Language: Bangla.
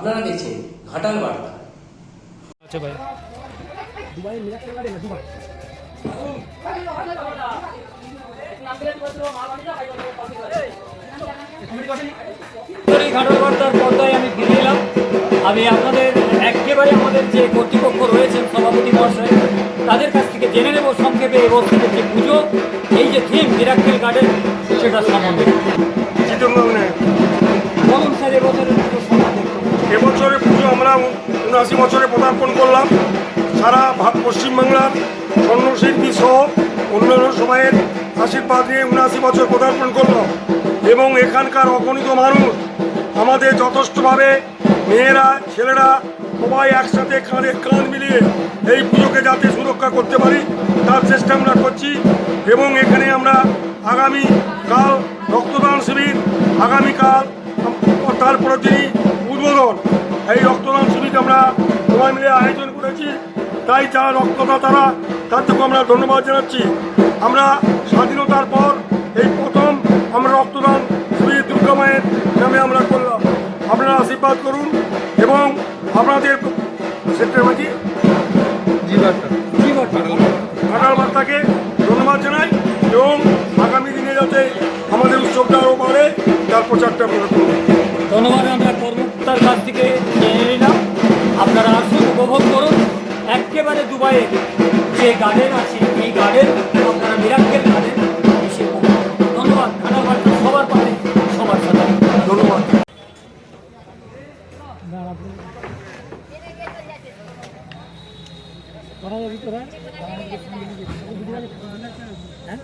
আপনারা দেখছেন ঘাটাল বার্তা। আচ্ছা ভাই। পর্দায় আমি ফিরে এলাম। আমি আপনাদের একেবারে আমাদের যে কর্তৃপক্ষ রয়েছেন, সভাপতি মহাশয়, তাদের কাছ থেকে জেনে নেব, সংক্ষেপে এবছরের যে পুজো, এই যে থিম মিরাক্কেল গার্ডেন, সেটা সম্বন্ধে। আমরা উনআশি বছরে পদার্পণ করলাম। সারা পশ্চিমবাংলার স্বর্ণশিল্পী সহ অন্যান্য সময়ের আশীর্বাদ নিয়ে উনআশি বছর পদার্পণ করলাম। এবং এখানকার অগণিত মানুষ, আমাদের যথেষ্টভাবে মেয়েরা, ছেলেরা সবাই একসাথে কাঁধে কাঁধ মিলিয়ে এই পুজোকে যাতে সুরক্ষা করতে পারি, তার চেষ্টা আমরা করছি। এবং এখানে আমরা আগামী কাল রক্তদান শিবির, আগামীকাল তারপরে তিনি উদ্বোধন। এই রক্তদান শিবির আমরা সবাই মিলে আয়োজন করেছি। তাই যারা রক্তদাতারা তাদেরকে আমরা ধন্যবাদ জানাচ্ছি। আমরা স্বাধীনতার পর এই প্রথম আমরা রক্তদান শিবির দুর্গা মায়ের নামে আমরা করলাম। আপনারা আশীর্বাদ করুন এবং আপনাদের সেক্টর মাঝি ঘাটাল বার্তাকে ধন্যবাদ জানাই এবং আগামী দিনে যাতে আমাদের উৎসবটা আরও বাড়ে তার প্রচারটা করুন দুবাইয়ে যে গার্ডেন আছে, এই গার্ডেন আপনারা মিরাক্কেল গার্ডেন ধন্যবাদ খানাবার্তা সবার পাশে, সবার সাথে। ধন্যবাদ। হ্যাঁ